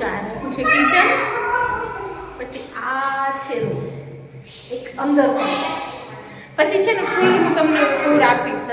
ચાર છે કિચન. પછી આ છે. એક અંદર પછી છે ને ફૂલ હું તમને ફૂલ આપીશ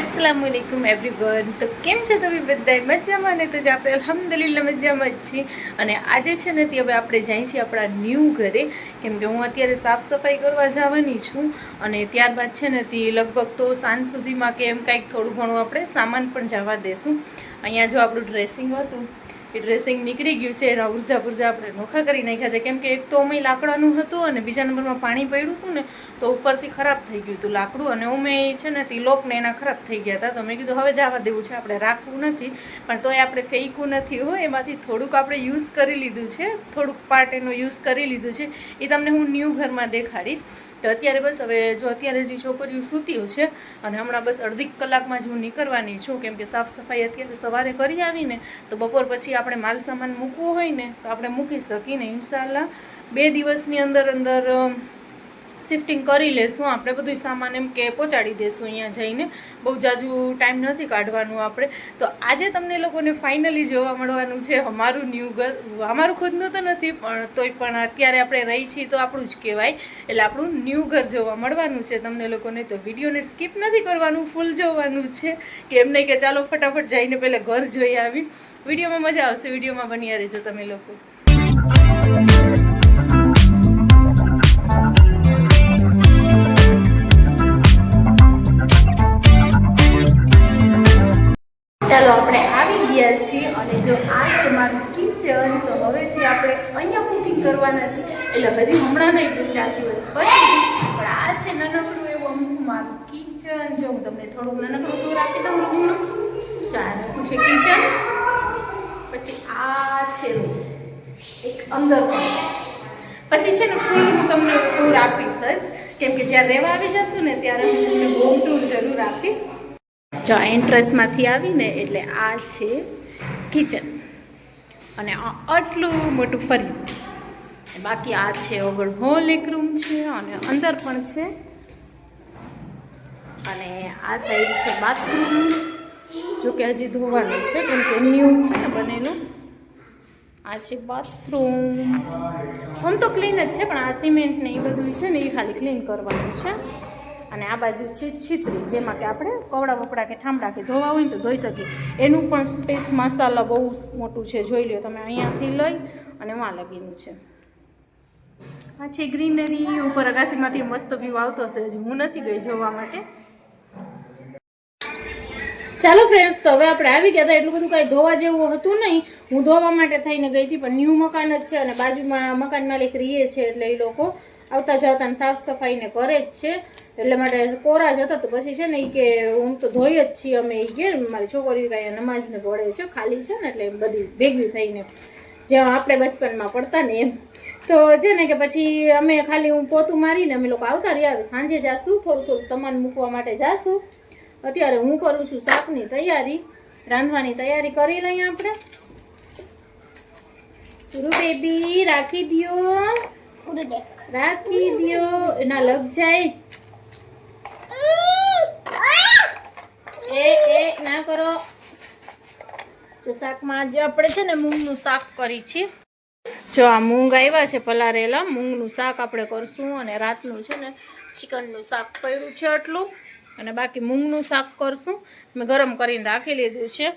અસલામ વાલેકુમ એવરીવન તો કેમ છે તમે બધા મજામાં ને? તો જે આપણે અલહમદુલિલ્લાહ મજામાં જ છીએ. અને આજે છે ને તે હવે આપણે જઈએ છીએ આપણા ન્યૂ ઘરે. કેમ કે હું અત્યારે સાફ સફાઈ કરવા જવાની છું. અને ત્યારબાદ છે ને તે લગભગ તો સાંજ સુધીમાં કે એમ કાંઈક થોડું ઘણું આપણે સામાન પણ જવા દેશું. અહીંયા જો આપણું ડ્રેસિંગ હતું. એ ડ્રેસિંગ નીકળી ગયું છે, એના ઊર્જા પૂર્જા આપણે નોખા કરી નાખ્યા છે. કેમ કે એક તો અમે લાકડાનું હતું અને બીજા નંબરમાં પાણી પડ્યું હતું ને, તો ઉપરથી ખરાબ થઈ ગયું હતું લાકડું. અને અમે છે ને તે લોકને એના ખરાબ થઈ ગયા હતા. તો મેં કીધું, હવે જવા દેવું છે, આપણે રાખવું નથી. પણ તોય આપણે ફેંકવું નથી હોય એમાંથી થોડુંક આપણે યુઝ કરી લીધું છે. થોડુંક પાર્ટ એનો યુઝ કરી લીધું છે. એ તમને હું ન્યૂ ઘરમાં દેખાડીશ. તો અત્યારે બસ હવે જો અત્યારે જે છોકરીઓ સૂતીઓ છે, અને હમણાં બસ અડધી કલાકમાં જ હું નીકળવાની છું, કેમ કે સાફ સફાઈ અત્યારે સવારે કરી આવીને, તો બપોર પછી આપણે માલ સામાન મૂકવો હોય ને, તો આપણે મૂકી શકીને ઇન્શાલ્લાહ બે દિવસની અંદર અંદર શિફ્ટિંગ કરી લેશું. આપણે બધું સામાન એમ કે પહોંચાડી દેશું અહીંયા જઈને. બહુ જાજુ ટાઈમ નથી કાઢવાનું આપણે. તો આજે તમને લોકોને ફાઇનલી જોવા મળવાનું છે અમારું ન્યૂ ઘર. અમારું ખુદનું તો નથી, પણ તોય પણ અત્યારે આપણે રહી છીએ તો આપણું જ કહેવાય. એટલે આપણું ન્યૂ ઘર જોવા મળવાનું છે તમને લોકોને. તો વિડીયોને સ્કીપ નથી કરવાનું ફૂલ જોવાનું છે. કે એમ નહીં કે ચાલો ફટાફટ જઈને પહેલાં ઘર જોઈ આવી. વિડીયોમાં મજા આવશે, વિડીયોમાં બની રહેજો તમે લોકો. આપણે આવી ગયા છીએ અને જો આ છે મારું કિચન તો હવેથી આપણે અહીંયા કુકિંગ કરવાના છે એટલે હજી હમણાં નહીં બે ચાર દિવસ પછી, પણ આ છે નાનકડું એવું અમુક મારું કિચન જો હું તમને થોડુંક નાનકડું ટૂર રાખી દઉં, રૂમનું. ચાર છે કિચન પછી આ છે એક અંદર પછી છે ને ફૂલ હું તમને ટૂર આપીશ જ. કેમ કે જ્યારે રહેવા આવી જશું ને, ત્યારે હું તમને હોમ ટૂર જરૂર આપીશ. જો એન્ટ્રન્સમાંથી આવીને એટલે આ છે કિચન અને આટલું મોટું ફર્યું બાકી આ છે ઓગળ હોલ, એક રૂમ છે અને અંદર પણ છે. અને આ સાઈડ છે બાથરૂમ જો કે હજી ધોવાનું છે, કેમ કે ન્યૂ છે ને બનેલું. આ છે બાથરૂમ આમ તો ક્લીન જ છે, પણ આ સિમેન્ટ ને એ બધું છે ને એ ખાલી ક્લીન કરવાનું છે. અને આ બાજુ છે છીતરી, જેમાં કે આપણે કવડા વપડા કે ઠામડા કે ધોવા હોય ને તો ધોઈ શકીએ. એનું પણ સ્પેસ મસાલા બહુ મોટું છે, જોઈ લો તમે અહીંયાથી લઈ અને વાં લગીનું છે. આ છે ગ્રીનરી ઉપર અગાસીમાંથી મસ્ત વ્યૂ આવતો હશે, હજી હું નથી ગઈ જોવા માટે. ચાલો ફ્રેન્ડ્સ તો હવે આપણે આવી ગયા હતા, એટલું બધું કાંઈ ધોવા જેવું હતું નહીં. હું ધોવા માટે થઈને ગઈ હતી, પણ ન્યૂ મકાન જ છે અને બાજુમાં મકાન માલિક રહીએ છે એટલે એ લોકો આવતા જતા સાફ સફાઈને કરે જ છે. એટલે માટે કોરા જ હતા તો પછી છે ને એ કે હું તો ધોઈ જ છીએ અમે એ કે મારી છોકરી કાંઈ નમાઝને પડે છે, ખાલી છે ને એટલે બધી ભેગી થઈને જેમ આપણે બચપનમાં પડતા ને એમ. તો છે ને કે પછી અમે ખાલી હું પોતું મારીને અમે લોકો આવતા રહ્યા. હવે સાંજે જાશું, થોડું થોડું સામાન મૂકવા માટે જાશું. અત્યારે હું કરું છું શાકની તૈયારી, રાંધવાની તૈયારી કરી લઈએ આપણે. રૂ બેબી, રાખી દ્યો. રાખી દ્યો. એના લગ જાય. એ એ, ના કરો. જો શાકમાં આજે આપણે છે ને મૂંગનું શાક કરી છીએ. જો આ મૂંગ આવ્યા છે પલારેલા, મૂંગનું શાક આપણે કરશું અને રાતનું છે ને ચિકનનું શાક પડ્યું છે આટલું. અને બાકી મૂંગનું શાક કરશું. મેં ગરમ કરીને રાખી લીધું છે.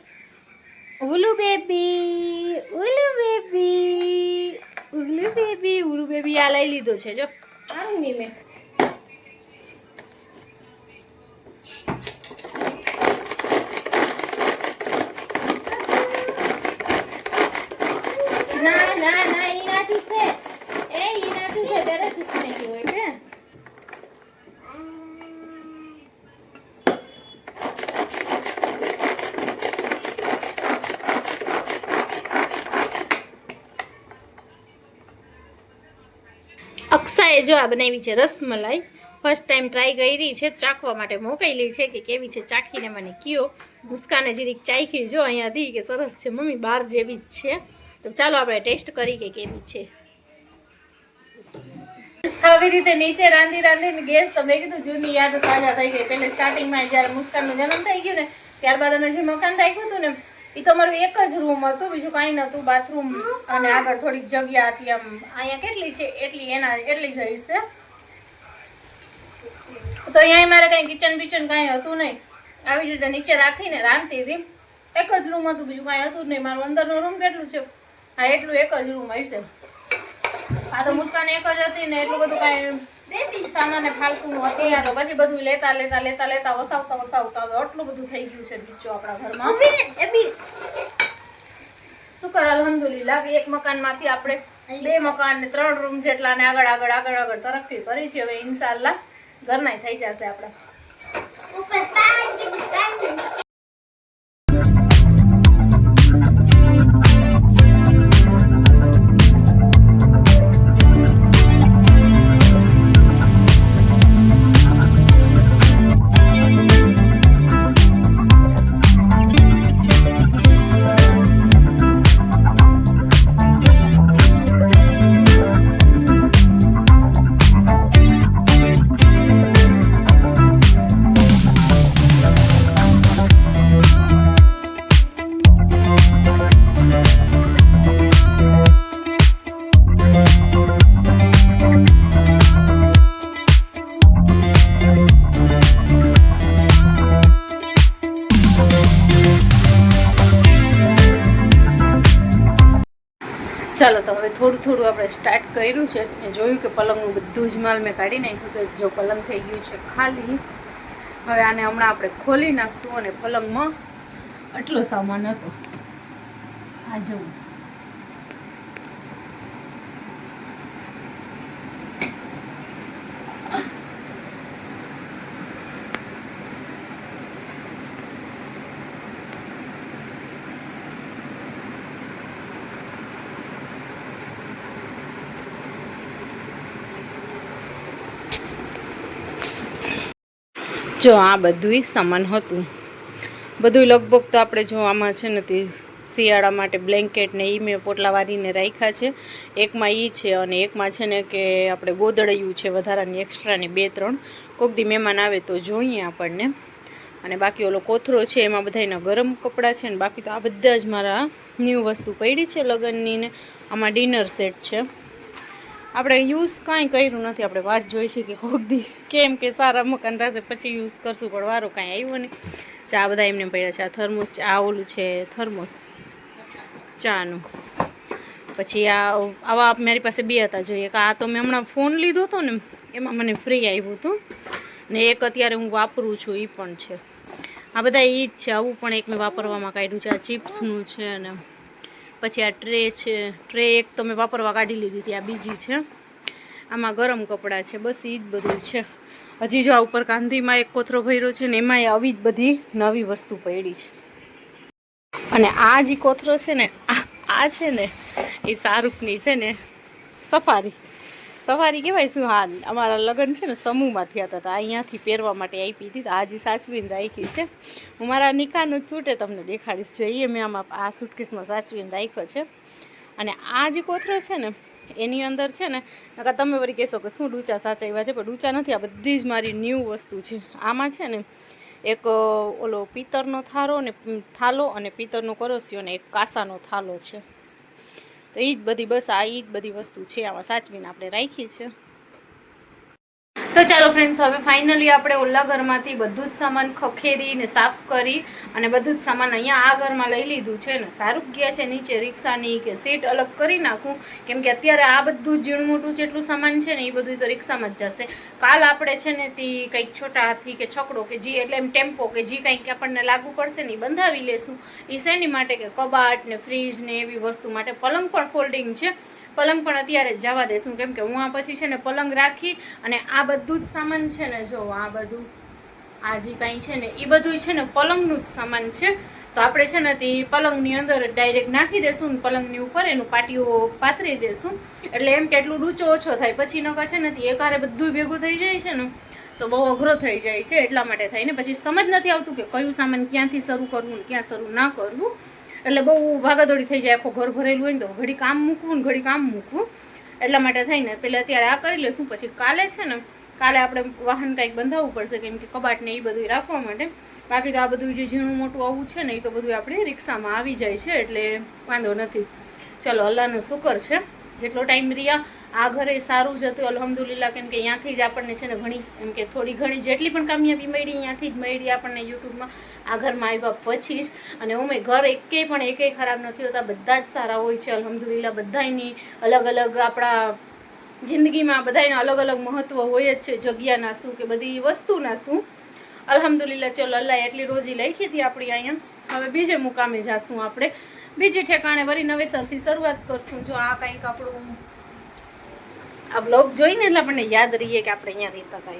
ઉલુ બેબી ઉલુ બેબી. ઉલુ બેબી ઉરુ બેબી આ લઈ લીધો છે જો. સારું નહીં મેં ના ના ના ઈ નાખ્યું છે એ ઈ નાખ્યું છે ત્યારે જ નાખ્યું હોય છે અક્ષાએ જો આ બનાવી છે રસમલાઈ. ફર્સ્ટ ટાઈમ ટ્રાય કરી છે, ચાખવા માટે મોકલી છે કે કેવી છે ચાખીને મને કયો. મુસ્કાને જીરીક ચાખી જો અહીંયાથી કે સરસ છે. મમ્મી બહાર જેવી જ છે. તો ચાલો આપણે ટેસ્ટ કરી કે કેવી છે. આવી રીતે નીચે રાંધી રાંધીને ગેસ તો મેં કીધું જૂની યાદ તાજા થઈ ગઈ. પહેલે સ્ટાર્ટિંગમાં જ્યારે મુસ્કાનનો જન્મ થઈ ગયો ને, ત્યારબાદ અમે જે મકાન રાખ્યું હતું ને એ તો એક જ રૂમ હતું, બીજું કાંઈ નહોતું બાથરૂમ અને આગળ થોડીક જગ્યા હતી આમ, અહીંયા કેટલી છે, એટલી એના, એટલી જ હશે. તો અહીંયા મારે કાંઈ કિચન બિચન કાંઈ હતું નહીં. આવી જ રીતે નીચે રાખીને રાંધતી હતી. એક જ રૂમ હતું, બીજું કાંઈ હતું નહીં. મારું અંદરનો રૂમ કેટલું છે? હા, એટલું એક જ રૂમ હશે. આ તો મુસ્કાન એક જ હતી ને એટલું બધું કાંઈ સામાન્ય ફાલતુનું હતું યા પછી બધું લેતા લેતા લેતા લેતા વસાવતા વસાવતા આટલું બધું થઈ ગયું છે બીચો આપણા ઘરમાં. શુકર અલહમદુલિલ્લાહ કે એક મકાનમાંથી આપણે બે મકાન ને ત્રણ રૂમ જેટલા ને આગળ આગળ આગળ આગળ તરક્કી કરી છે. હવે ઇન્શાલ્લાહ ઘરના થઈ જશે આપણા. ચાલો, તો હવે થોડું થોડું આપણે સ્ટાર્ટ કર્યું છે. મેં જોયું કે પલંગનું બધું જ માલ મેં કાઢી નાખ્યું તો જો પલંગ થઈ ગયું છે ખાલી. હવે આને હમણાં આપણે ખોલી નાખશું અને પલંગમાં આટલો સામાન હતો. આ જવું જો આ બધુંય સામાન હતું. બધું લગભગ તો આપણે જો આમાં છે ને તે શિયાળા માટે બ્લેન્કેટ ને એ મેં પોટલા વારીને રાખ્યા છે. એકમાં એ છે અને એકમાં છે ને કે આપણે ગોદળિયું છે વધારાની એક્સ્ટ્રાની બે ત્રણ. કોક દી મહેમાન આવે તો જોઈએ આપણને. અને બાકી ઓલો કોથરો છે એમાં બધા એના ગરમ કપડાં છે ને બાકી તો આ બધા જ મારા ન્યૂ વસ્તુ પડી છે લગ્નની ને આમાં ડિનર સેટ છે. આપણે યુઝ કાંઈ કર્યું નથી. આપણે વાટ જોઈ છે કે કોક દી કેમ કે સારા મકાન થશે પછી યુઝ કરશું, પણ વારો કાંઈ આવ્યો નહીં. ચા બધા એમને પડ્યા છે. આ થર્મોસ છે, આ ઓલું છે, થર્મોસ ચાનું. પછી આ આવા મારી પાસે બે હતા જોઈએ કે આ તો મેં હમણાં ફોન લીધો હતો ને, એમાં મને ફ્રી આવ્યું હતું. ને એક અત્યારે હું વાપરું છું એ પણ છે. આ બધા એ જ છે. આવું પણ એક મેં વાપરવામાં કાઢ્યું છે. આ ચિપ્સનું છે અને પછી આ ટ્રે છે. ટ્રે એક તો મેં વાપરવા કાઢી લીધી હતી, આ બીજી છે. આમાં ગરમ કપડાં છે, બસ એ જ બધું છે. હજી જો આ ઉપર કાંધીમાં એક કોથરો ભર્યો છે ને એમાંય આવી જ બધી નવી વસ્તુ પડી છે. અને આ જે કોથરો છે ને, આ છે ને, એ શાહરૂખની છે ને, સફારી. સફારી કહેવાય શું? હા, અમારા લગ્ન છે ને સમૂહમાં થયા હતા અહીંયાથી પહેરવા માટે આપી હતી આજે સાચવીને રાખી છે. હું મારા નિકાહનું જ સૂટે તમને દેખાડીશ. જોઈએ મેં આમાં આ સૂટકેસમાં સાચવીને રાખ્યો છે. અને આ જે કોથરો છે ને, એની અંદર છે ને, નકર તમે વળી કહેશો કે શું ડૂચા સાચવ્યા છે, પણ ડૂચા નથી, આ બધી જ મારી ન્યૂ વસ્તુ છે. આમાં છે ને, એક ઓલો પિત્તરનો થારો અને થાલો અને પિત્તરનો કરસ્યો ને એક કાસાનો થાલો છે. તો એ જ બધી બસ આ એ જ બધી વસ્તુ છે, આમાં સાચવીને આપણે રાખી છે તો ચાલો ફ્રેન્ડ્સ હવે ફાઇનલી આપણે ઓલા ઘરમાંથી બધું જ સામાન ખખેરીને સાફ કરી અને બધું જ સામાન અહીંયા આ ઘરમાં લઈ લીધું છે ને સારું ગયા છે નીચે રિક્ષાની કે સીટ અલગ કરી નાખું, કેમ કે અત્યારે આ બધું ઝીણું મોટું જેટલું સામાન છે ને એ બધું તો રિક્ષામાં જ જશે. કાલ આપણે છે ને તે કંઈક છોટા હાથી કે છકડો કે જે એટલે એમ ટેમ્પો કે જે કંઈક આપણને લાગુ પડશે ને એ બંધાવી લેશું. એ શેની માટે? કે કબાટ ને ફ્રીજ ને એવી વસ્તુ માટે પલંગ પણ ફોલ્ડિંગ છે. પલંગ પણ અત્યારે જ જવા દઈશું કેમ કે હું આ પછી છે ને પલંગ રાખી અને આ બધું જ સામાન છે ને જો, આ બધું, આ જે કાંઈ છે ને એ બધું છે ને પલંગનું જ સામાન છે. તો આપણે છે ને તે પલંગની અંદર ડાયરેક્ટ નાખી દેશું ને પલંગની ઉપર એનું પાટીઓ પાથરી દેશું. એટલે એમ કે એટલું ડૂચો ઓછો થાય. પછી નકર છે ને એકારે બધું ભેગું થઈ જાય છે ને, તો બહુ અઘરો થઈ જાય છે એટલા માટે થઈને પછી સમજ નથી આવતું કે કયું સામાન ક્યાંથી શરૂ કરવું ને ક્યાં શરૂ ના કરવું. એટલે બહુ ભાગાદોડી થઈ જાય, આખો ઘર ભરેલું હોય ને તો ઘડી કામ મૂકવું ને ઘડી કામ મૂકવું. એટલા માટે થઈને પહેલાં અત્યારે આ કરી લેશું પછી કાલે છે ને, કાલે આપણે વાહન કંઈક બંધાવવું પડશે, કેમ કે કબાટ ને એ બધું રાખવા માટે. બાકી તો આ બધું જે ઝીણું મોટું આવું છે ને, એ તો બધું આપણે રિક્ષામાં આવી જાય છે, એટલે વાંધો નથી. ચલો, અલ્લાહનું શુકર છે. જેટલો ટાઈમ રહ્યા આ ઘરે સારું જ હતું અલહમદુલિલ્લા કેમ કે અહીંયાથી જ આપણને છે ને ઘણી, એમ કે થોડી ઘણી જેટલી પણ કામયાબી મળી અહીંયાથી જ મળી આપણને યુટ્યુબમાં. આ ઘરમાં આવ્યા પછી જ, અને ઉમે ઘર એકેય પણ એકેય ખરાબ નથી હોતા, બધા જ સારા હોય છે અલહમદુલિલ્લા બધાયની અલગ અલગ આપણા જિંદગીમાં બધાયના અલગ અલગ મહત્વ હોય જ છે જગ્યાના શું કે બધી વસ્તુના શું. અલ્હમ્દુલિલ્લાહ, ચલો, અલ્લાહ એટલી રોજી લખી હતી આપણી અહીંયા. હવે બીજે મુકામે જાશું આપણે. બીજી ઠેકાણે વળી નવેસરથી શરૂઆત કરશું. જો આ કંઈક આપણું આ બ્લોગ જોઈને એટલે આપણને યાદ રહીએ કે આપણે અહીંયા રહેતા હતા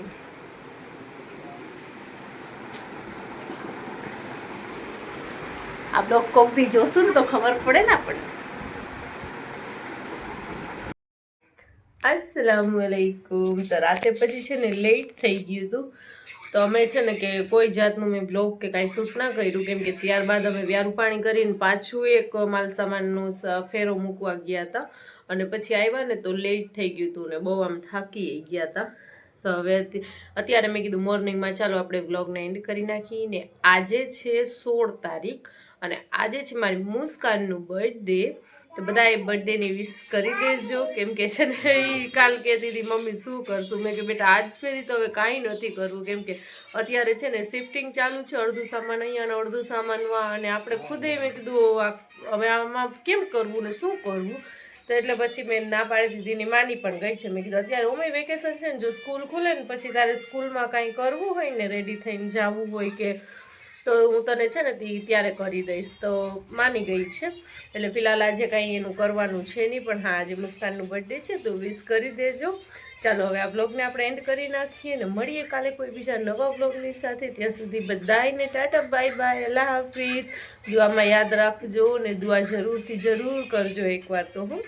આ બ્લોગ કોક બી જોશું ને તો ખબર પડે ને આપણને. અસલામુઅલૈકુમ તો રાતે પછી છે ને લેટ થઈ ગયું હતું. તો અમે છે ને કે કોઈ જાતનું મેં બ્લોગ કે કાંઈ શૂટ ના કર્યું. કેમ કે ત્યારબાદ અમે વ્યારું કરીને પાછું એક માલ સામાનનો ફેરો મૂકવા ગયા હતા. અને પછી આવ્યા ને તો લેટ થઈ ગયું હતું ને બહુ આમ થાકી ગયા હતા તો હવે અત્યારે મેં કીધું મોર્નિંગમાં ચાલો આપણે બ્લોગને એન્ડ કરી નાખીએ ને આજે છે સોળ તારીખ અને આજે છે મારી મુસ્કાનનું બર્થડે તો બધાએ બર્થડેની વિશ કરી દેજો. કેમ કે છે ને કાલ કહેતી હતી, મમ્મી, શું કરશું? મેં કે બેટા, આજ ફેરી તો હવે કાંઈ નથી કરવું. કેમ કે અત્યારે છે ને શિફ્ટિંગ ચાલુ છે, અડધું સામાન અહીંયા અને અડધું સામાનમાં અને આપણે ખુદે મેં કીધું હવે આમાં કેમ કરવું ને શું કરવું? તો એટલે પછી મેં ના પાડી દીધી ને માની પણ ગઈ છે. મેં કીધું, અત્યારે ઓમે વેકેશન છે ને, જો સ્કૂલ ખુલે ને, પછી તારે સ્કૂલમાં કાંઈ કરવું હોય ને રેડી થઈને જવું હોય કે, તો હું તને છે ને ત્યારે કરી દઈશ. તો માની ગઈ છે. એટલે ફિલહાલ આજે કાંઈ એનું કરવાનું છે નહીં, પણ હા, આજે મુસ્કાનનું બર્થડે છે, તો વિશ કરી દેજો. ચાલો, હવે આ બ્લોગને આપણે એન્ડ કરી નાખીએ ને મળીએ કાલે કોઈ બીજા નવા બ્લોગની સાથે. ત્યાં સુધી બધાને ટાટા, બાય બાય, અલ્લાહ હાફિઝ. દુઆમાં યાદ રાખજો ને દુઆ જરૂરથી જરૂર કરજો એકવાર તો, હું.